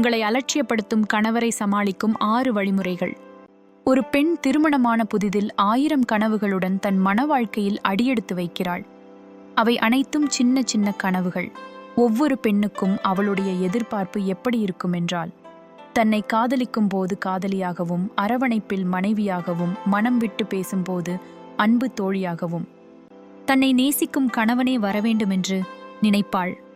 உங்களை அலட்சியப்படுத்தும் கணவரை சமாளிக்கும் ஆறு வழிமுறைகள். ஒரு பெண் திருமணமான புதிதில் ஆயிரம் கனவுகளுடன் தன் மன வாழ்க்கையில் அடியெடுத்து வைக்கிறாள். அவை அனைத்தும் சின்ன சின்ன கனவுகள். ஒவ்வொரு பெண்ணுக்கும் அவளுடைய எதிர்பார்ப்பு எப்படி இருக்கும் என்றால் தன்னை காதலிக்கும் போது காதலியாகவும் அரவணைப்பில் மனைவியாகவும் மனம் விட்டு பேசும்போது அன்பு தோழியாகவும். தன்னை நேசிக்கும் கணவனே வரவேண்டுமென்று நினைப்பாள்.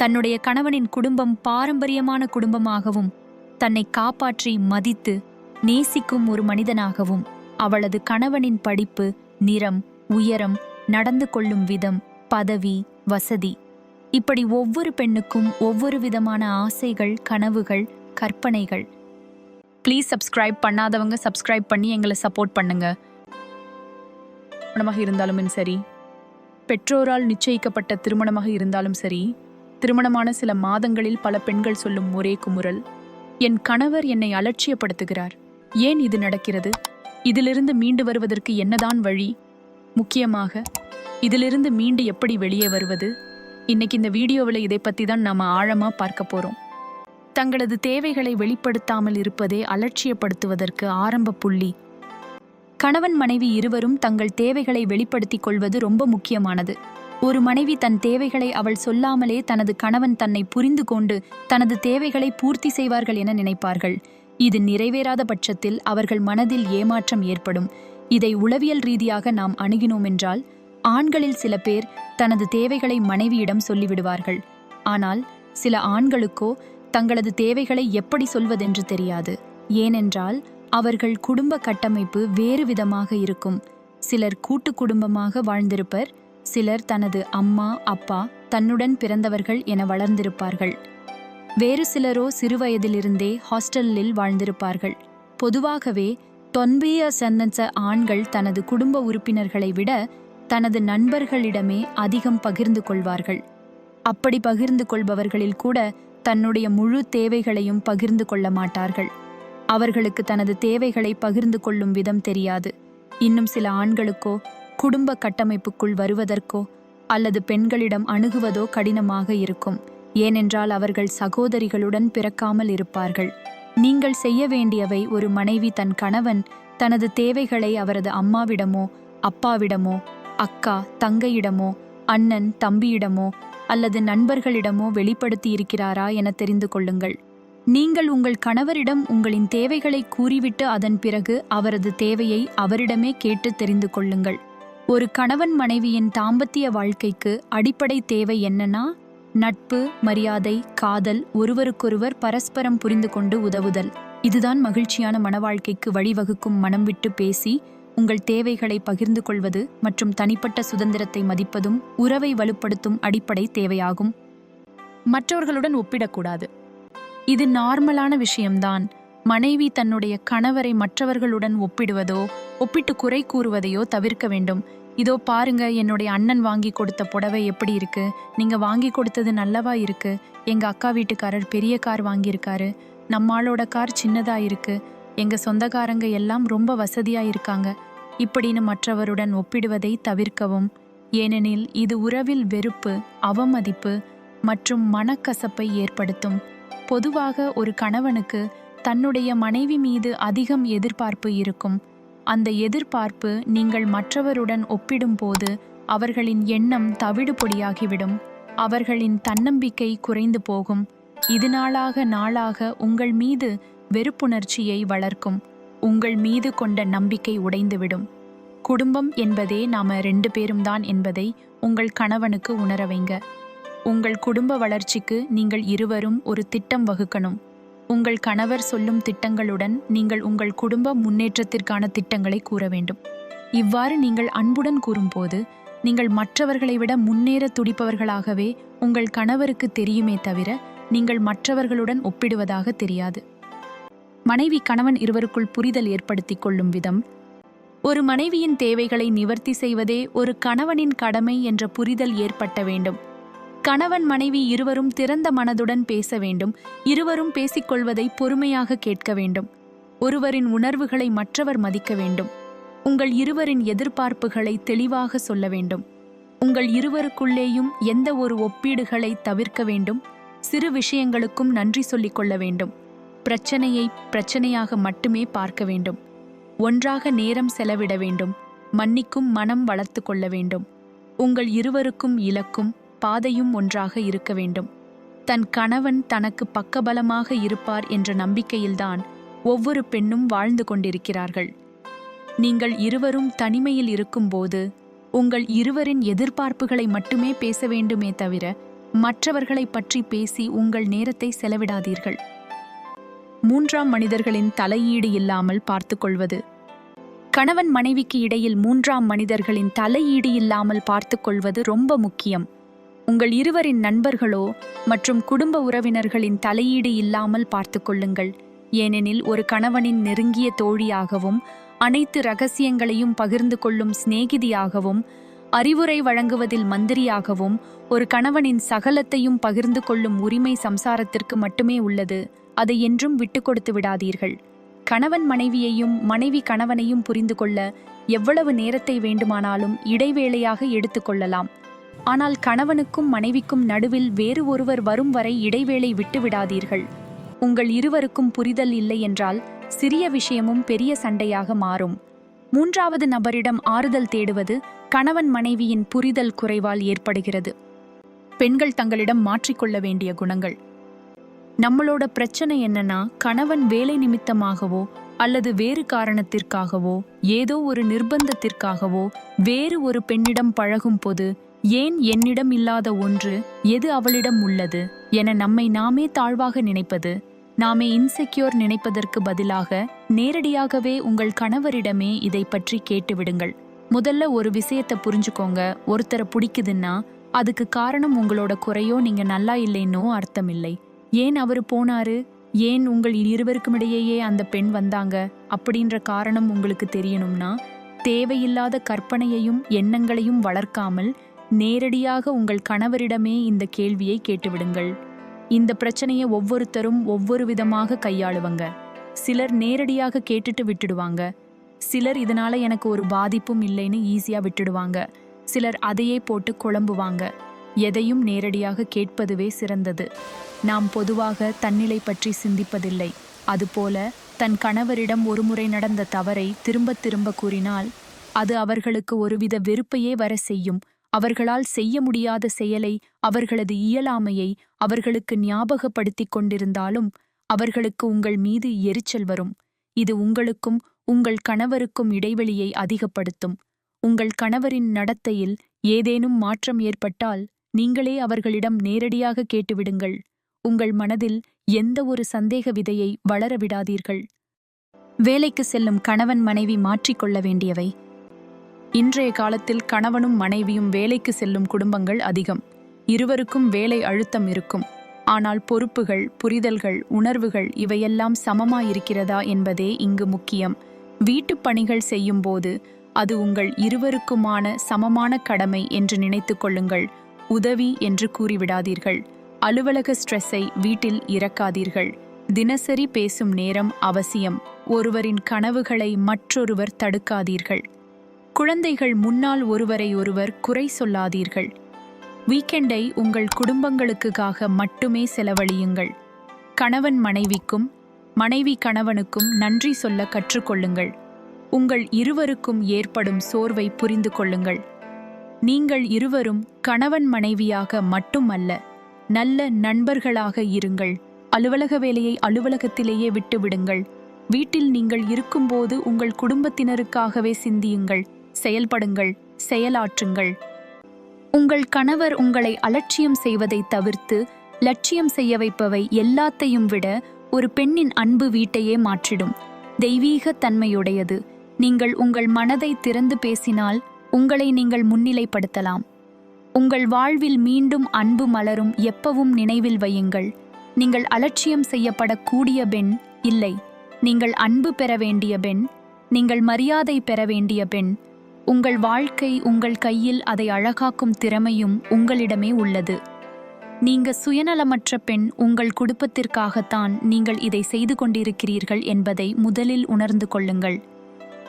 தன்னுடைய கணவனின் குடும்பம் பாரம்பரியமான குடும்பமாகவும் தன்னை காப்பாற்றி மதித்து நேசிக்கும் ஒரு மனிதனாகவும் அவளது கணவனின் படிப்பு நிறம் உயரம் நடந்து கொள்ளும் விதம் பதவி வசதி. இப்படி ஒவ்வொரு பெண்ணுக்கும் ஒவ்வொரு விதமான ஆசைகள் கனவுகள் கற்பனைகள். ப்ளீஸ் சப்ஸ்கிரைப் பண்ணாதவங்க சப்ஸ்கிரைப் பண்ணி எங்களை சப்போர்ட் பண்ணுங்க. குணமாக இருந்தாலும் சரி பெற்றோரால் நிச்சயிக்கப்பட்ட திருமணமாக இருந்தாலும் சரி திருமணமான சில மாதங்களில் பல பெண்கள் சொல்லும் ஒரே குமுறல் என் கணவர் என்னை அலட்சியப்படுத்துகிறார். ஏன் இது நடக்கிறது? இதிலிருந்து மீண்டு வருவதற்கு என்னதான் வழி? முக்கியமாக இதிலிருந்து மீண்டு எப்படி வெளியே வருவது? இன்னைக்கு இந்த வீடியோவில் இதை பற்றி தான் நாம் ஆழமாக பார்க்க போகிறோம் தங்களது தேவைகளை வெளிப்படுத்தாமல் இருப்பதே அலட்சியப்படுத்துவதற்கு ஆரம்ப புள்ளி. கணவன் மனைவி இருவரும் தங்கள் தேவைகளை வெளிப்படுத்திக் கொள்வது ரொம்ப முக்கியமானது. ஒரு மனைவி தன் தேவைகளை அவள் சொல்லாமலே தனது கணவன் தன்னை புரிந்து கொண்டு தனது தேவைகளை பூர்த்தி செய்வார்கள் என நினைப்பார்கள். இது நிறைவேறாத பட்சத்தில் அவர்கள் மனதில் ஏமாற்றம் ஏற்படும். இதை உளவியல் ரீதியாக நாம் அணுகினோம் என்றால் ஆண்களில் சில பேர் தனது தேவைகளை மனைவியிடம் சொல்லிவிடுவார்கள். ஆனால் சில ஆண்களுக்கோ தங்களது தேவைகளை எப்படி சொல்வதென்று தெரியாது. ஏனென்றால் அவர்கள் குடும்ப கட்டமைப்பு வேறு விதமாக இருக்கும். சிலர் கூட்டு குடும்பமாக வாழ்ந்திருப்பர் சிலர் தனது அம்மா அப்பா தன்னுடன் பிறந்தவர்கள் என வளர்ந்திருப்பார்கள். வேறு சிலரோ சிறுவயதிலிருந்தே ஹாஸ்டலில் வாழ்ந்திருப்பார்கள். பொதுவாகவே தொன்பிய சந்தன்ச ஆண்கள் தனது குடும்ப உறுப்பினர்களை விட தனது நண்பர்களிடமே அதிகம் பகிர்ந்து கொள்வார்கள். அப்படி பகிர்ந்து கொள்பவர்களில் கூட தன்னுடைய முழு தேவைகளையும் பகிர்ந்து கொள்ள மாட்டார்கள். அவர்களுக்கு தனது தேவைகளை பகிர்ந்து கொள்ளும் விதம் தெரியாது. இன்னும் சில ஆண்களுக்கோ குடும்ப கட்டமைப்புக்குள் வருவதற்கோ அல்லது பெண்களிடம் அணுகுவதோ கடினமாக இருக்கும். ஏனென்றால் அவர்கள் சகோதரிகளுடன் பிறக்காமல் இருப்பார்கள். நீங்கள் செய்ய வேண்டியவை ஒரு மனைவி தன் கணவன் தனது தேவைகளை அவரது அம்மாவிடமோ அப்பாவிடமோ அக்கா தங்கையிடமோ அண்ணன் தம்பியிடமோ அல்லது நண்பர்களிடமோ வெளிப்படுத்தி இருக்கிறாரா என தெரிந்து கொள்ளுங்கள். நீங்கள் உங்கள் கணவரிடம் உங்களின் தேவைகளை கூறிவிட்டு அதன் பிறகு அவரது தேவையை அவரிடமே கேட்டு தெரிந்து கொள்ளுங்கள். ஒரு கணவன் மனைவியின் தாம்பத்திய வாழ்க்கைக்கு அடிப்படை தேவை என்னன்னா நட்பு மரியாதை காதல் ஒருவருக்கொருவர் பரஸ்பரம் புரிந்து கொண்டு உதவுதல். இதுதான் மகிழ்ச்சியான மனவாழ்க்கைக்கு வழிவகுக்கும் மனம் விட்டு பேசி உங்கள் தேவைகளை பகிர்ந்து கொள்வது மற்றும் தனிப்பட்ட சுதந்திரத்தை மதிப்பதும் உறவை வலுப்படுத்தும் அடிப்படை தேவையாகும். மற்றவர்களுடன் ஒப்பிடக்கூடாது. இது நார்மலான விஷயம்தான். மனைவி தன்னுடைய கணவரை மற்றவர்களுடன் ஒப்பிடுவதோ ஒப்பிட்டு குறை கூறுவதையோ தவிர்க்க வேண்டும். இதோ பாருங்க என்னுடைய அண்ணன் வாங்கி கொடுத்த புடவை எப்படி இருக்கு? நீங்க வாங்கி கொடுத்தது நல்லவா இருக்கு? எங்க அக்கா வீட்டுக்காரர் பெரிய கார் வாங்கியிருக்காரு. நம்மாளோட கார் சின்னதா இருக்கு. எங்க சொந்தக்காரங்க எல்லாம் ரொம்ப வசதியா இருக்காங்க. இப்படின்னு மற்றவருடன் ஒப்பிடுவதை தவிர்க்கவும். ஏனெனில் இது உறவில் வெறுப்பு அவமதிப்பு மற்றும் மனக்கசப்பை ஏற்படுத்தும். பொதுவாக ஒரு கணவனுக்கு தன்னுடைய மனைவி மீது அதிகம் எதிர்பார்ப்பு இருக்கும். அந்த எதிர்பார்ப்பு நீங்கள் மற்றவருடன் ஒப்பிடும்போது அவர்களின் எண்ணம் தவிடுபொடியாகிவிடும். அவர்களின் தன்னம்பிக்கை குறைந்து போகும். இது நாளாக நாளாக உங்கள் மீது வெறுப்புணர்ச்சியை வளர்க்கும். உங்கள் மீது கொண்ட நம்பிக்கை உடைந்துவிடும். குடும்பம் என்பதே நாம ரெண்டு பேரும் தான் என்பதை உங்கள் கணவனுக்கு உணர வைங்க உங்கள் குடும்ப வளர்ச்சிக்கு நீங்கள் இருவரும் ஒரு திட்டம் வகுக்கணும். உங்கள் கணவர் சொல்லும் திட்டங்களுடன் நீங்கள் உங்கள் குடும்ப முன்னேற்றத்திற்கான திட்டங்களை கூற வேண்டும். இவ்வாறு நீங்கள் அன்புடன் கூறும்போது நீங்கள் மற்றவர்களை விட முன்னேற துடிப்பவர்களாகவே உங்கள் கணவருக்கு தெரியுமே தவிர நீங்கள் மற்றவர்களுடன் ஒப்பிடுவதாக தெரியாது. மனைவி கணவன் இருவருக்குள் புரிதல் ஏற்படுத்திக் கொள்ளும் விதம் ஒரு மனைவியின் தேவைகளை நிவர்த்தி செய்வதே ஒரு கணவனின் கடமை என்ற புரிதல் ஏற்பட்ட வேண்டும். கணவன் மனைவி இருவரும் திறந்த மனதுடன் பேச வேண்டும். இருவரும் பேசிக்கொள்வதை பொறுமையாக கேட்க வேண்டும். ஒருவரின் உணர்வுகளை மற்றவர் மதிக்க வேண்டும். உங்கள் இருவரின் எதிர்பார்ப்புகளை தெளிவாக சொல்ல வேண்டும். உங்கள் இருவருக்குள்ளேயும் எந்த ஒரு ஒப்பீடுகளை தவிர்க்க வேண்டும். சிறு விஷயங்களுக்கும் நன்றி சொல்லிக் கொள்ள வேண்டும். பிரச்சனையை பிரச்சனையாக மட்டுமே பார்க்க வேண்டும். ஒன்றாக நேரம் செலவிட வேண்டும். மன்னிக்கும் மனம் வளர்த்து கொள்ள வேண்டும். உங்கள் இருவருக்கும் இலக்கும் பாதையும் ஒன்றாக இருக்க வேண்டும். தன் கணவன் தனக்கு பக்கபலமாக இருப்பார் என்ற நம்பிக்கையில்தான் ஒவ்வொரு பெண்ணும் வாழ்ந்து கொண்டிருக்கிறார்கள். நீங்கள் இருவரும் தனிமையில் இருக்கும்போது உங்கள் இருவரின் எதிர்பார்ப்புகளை மட்டுமே பேச வேண்டுமே தவிர மற்றவர்களை பற்றி பேசி உங்கள் நேரத்தை செலவிடாதீர்கள். மூன்றாம் மனிதர்களின் தலையீடு இல்லாமல் பார்த்துக்கொள்வது. கணவன் மனைவிக்கு இடையில் மூன்றாம் மனிதர்களின் தலையீடு இல்லாமல் பார்த்துக்கொள்வது ரொம்ப முக்கியம். உங்கள் இருவரின் நண்பர்களோ மற்றும் குடும்ப உறவினர்களின் தலையீடு இல்லாமல் பார்த்துக்கொள்ளுங்கள் ஏனெனில் ஒரு கணவனின் நெருங்கிய தோழியாகவும் அனைத்து ரகசியங்களையும் பகிர்ந்து கொள்ளும் சிநேகிதியாகவும் அறிவுரை வழங்குவதில் மந்திரியாகவும் ஒரு கணவனின் சகலத்தையும் பகிர்ந்து கொள்ளும் உரிமை சம்சாரத்திற்கு மட்டுமே உள்ளது. அதை என்றும் விட்டு கொடுத்து விடாதீர்கள். கணவன் மனைவியையும் மனைவி கணவனையும் புரிந்து கொள்ள எவ்வளவு நேரத்தை வேண்டுமானாலும் இடைவேளையாக எடுத்துக்கொள்ளலாம் ஆனால் கணவனுக்கும் மனைவிக்கும் நடுவில் வேறு ஒருவர் வரும் வரை இடைவேளை விட்டு விடாதீர்கள் உங்கள் இருவருக்கும் புரிதல் இல்லை என்றால் சிறிய விஷயமும் பெரிய சண்டையாக மாறும். மூன்றாவது நபரிடம் ஆறுதல் தேடுவது கணவன் மனைவியின் புரிதல் குறைவால் ஏற்படுகிறது. பெண்கள் தங்களிடம் மாற்றிக்கொள்ள வேண்டிய குணங்கள். நம்மளோட பிரச்சனை என்னன்னா கணவன் வேலை நிமித்தமாகவோ அல்லது வேறு காரணத்திற்காகவோ ஏதோ ஒரு நிர்பந்தத்திற்காகவோ வேறு ஒரு பெண்ணிடம் பழகும் போது ஏன் என்னிடம் இல்லாத ஒன்று எது அவளிடம் உள்ளது என நம்மை நாமே தாழ்வாக நினைப்பது? நாமே இன்செக்யூர் நினைப்பதற்கு பதிலாக நேரடியாகவே உங்கள் கணவரிடமே இதை பற்றி கேட்டுவிடுங்கள். முதல்ல ஒரு விஷயத்தை புரிஞ்சுக்கோங்க. ஒருத்தரை பிடிக்குதுன்னா அதுக்கு காரணம் உங்களோட குறையோ நீங்க நல்லா இல்லைன்னோ அர்த்தம் இல்லை ஏன் அவர் போனாரு? ஏன் உங்கள் இருவருக்கும் இடையேயே அந்த பெண் வந்தாங்க? அப்படின்ற காரணம் உங்களுக்கு தெரியணும்னா தேவையில்லாத கற்பனையையும் எண்ணங்களையும் வளர்க்காமல் நேரடியாக உங்கள் கணவரிடமே இந்த கேள்வியை கேட்டுவிடுங்கள். இந்த பிரச்சனையை ஒவ்வொருத்தரும் ஒவ்வொரு விதமாக கையாளுவங்க. சிலர் நேரடியாக கேட்டுட்டு விட்டுடுவாங்க. சிலர் இதனால எனக்கு ஒரு பாதிப்பும் இல்லைன்னு ஈஸியா விட்டுடுவாங்க. சிலர் அதையே போட்டு குழம்புவாங்க. எதையும் நேரடியாக கேட்பதுவே சிறந்தது. நாம் பொதுவாக தன்னிலை பற்றி சிந்திப்பதில்லை. அதுபோல தன் கணவரிடம் ஒருமுறை நடந்த தவறை திரும்ப திரும்ப கூறினால் அது அவர்களுக்கு ஒருவித வெறுப்பையே வர செய்யும். அவர்களால் செய்ய முடியாத செயலை அவர்களது இயலாமையை அவர்களுக்கு ஞாபகப்படுத்திக் கொண்டிருந்தாலும் அவர்களுக்கு உங்கள் மீது எரிச்சல் வரும். இது உங்களுக்கும் உங்கள் கணவருக்கும் இடைவெளியை அதிகப்படுத்தும். உங்கள் கணவரின் நடத்தையில் ஏதேனும் மாற்றம் ஏற்பட்டால் நீங்களே அவர்களிடம் நேரடியாக கேட்டுவிடுங்கள். உங்கள் மனதில் எந்த ஒரு சந்தேக விதையை வளர விடாதீர்கள். வேலைக்கு செல்லும் கணவன் மனைவி மாற்றிக்கொள்ள வேண்டியவை. இன்றைய காலத்தில் கணவனும் மனைவியும் வேலைக்கு செல்லும் குடும்பங்கள் அதிகம். இருவருக்கும் வேலை அழுத்தம் இருக்கும். ஆனால் பொறுப்புகள் புரிதல்கள் உணர்வுகள் இவையெல்லாம் சமமாயிருக்கிறதா என்பதே இங்கு முக்கியம். வீட்டுப் பணிகள் செய்யும்போது அது உங்கள் இருவருக்குமான சமமான கடமை என்று நினைத்து கொள்ளுங்கள். உதவி என்று கூறிவிடாதீர்கள். அலுவலக ஸ்ட்ரெஸ்ஸை வீட்டில் இறக்காதீர்கள். தினசரி பேசும் நேரம் அவசியம். ஒருவரின் கனவுகளை மற்றொருவர் தடுக்காதீர்கள். குழந்தைகள் முன்னால் ஒருவரை ஒருவர் குறை சொல்லாதீர்கள். வீக்கெண்டை உங்கள் குடும்பங்களுக்காக மட்டுமே செலவழியுங்கள். கணவன் மனைவிக்கும் மனைவி கணவனுக்கும் நன்றி சொல்ல கற்றுக்கொள்ளுங்கள். உங்கள் இருவருக்கும் ஏற்படும் சோர்வை புரிந்து கொள்ளுங்கள். நீங்கள் இருவரும் கணவன் மனைவியாக மட்டுமல்ல நல்ல நண்பர்களாக இருங்கள். அலுவலக வேலையை அலுவலகத்திலேயே விட்டுவிடுங்கள். வீட்டில் நீங்கள் இருக்கும்போது உங்கள் குடும்பத்தினருக்காகவே சிந்தியுங்கள். செயல்படுங்கள் செயலாற்றுங்கள். உங்கள் கணவர் உங்களை அலட்சியம் செய்வதை தவிர்த்து லட்சியம் செய்ய வைப்பவை எல்லாத்தையும் விட ஒரு பெண்ணின் அன்பு வீட்டையே மாற்றிடும். தெய்வீக தன்மையுடையது. நீங்கள் உங்கள் மனதை திறந்து பேசினால் உங்களை நீங்கள் முன்னிலைப்படுத்தலாம். உங்கள் வாழ்வில் மீண்டும் அன்பு மலரும் எப்பவும் நினைவில் வையுங்கள். நீங்கள் அலட்சியம் செய்யப்படக்கூடிய பெண் இல்லை. நீங்கள் அன்பு பெற வேண்டிய பெண் நீங்கள் மரியாதை பெற வேண்டிய பெண் உங்கள் வாழ்க்கை உங்கள் கையில் அதை அழகாக்கும் திறமையும் உங்களிடமே உள்ளது. நீங்க சுயநலமற்ற பெண் உங்கள் குடும்பத்திற்காகத்தான் நீங்கள் இதை செய்து கொண்டிருக்கிறீர்கள் என்பதை முதலில் உணர்ந்து கொள்ளுங்கள்.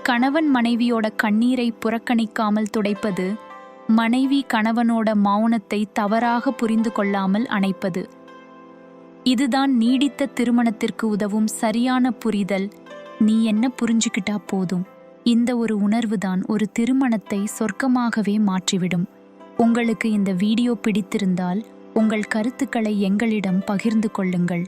கணவன் மனைவியோட கண்ணீரை புறக்கணிக்காமல் துடைப்பது மனைவி கணவனோட மௌனத்தை தவறாக புரிந்து கொள்ளாமல் அணைப்பது. இதுதான் நீடித்த திருமணத்திற்கு உதவும் சரியான புரிதல். நீ என்ன புரிஞ்சுக்கிட்டா போதும். இந்த ஒரு உணர்வுதான் ஒரு திருமணத்தை சொர்க்கமாகவே மாற்றிவிடும். உங்களுக்கு இந்த வீடியோ பிடித்திருந்தால் உங்கள் கருத்துக்களை எங்களிடம் பகிர்ந்து கொள்ளுங்கள்.